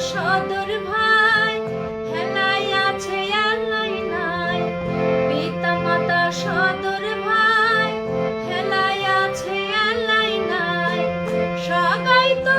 সদর ভাই হেলাই আছে আলাই নাই। পিতা মাতা সদর ভাই হেলাই আছে আলাই নাই। সবাই তো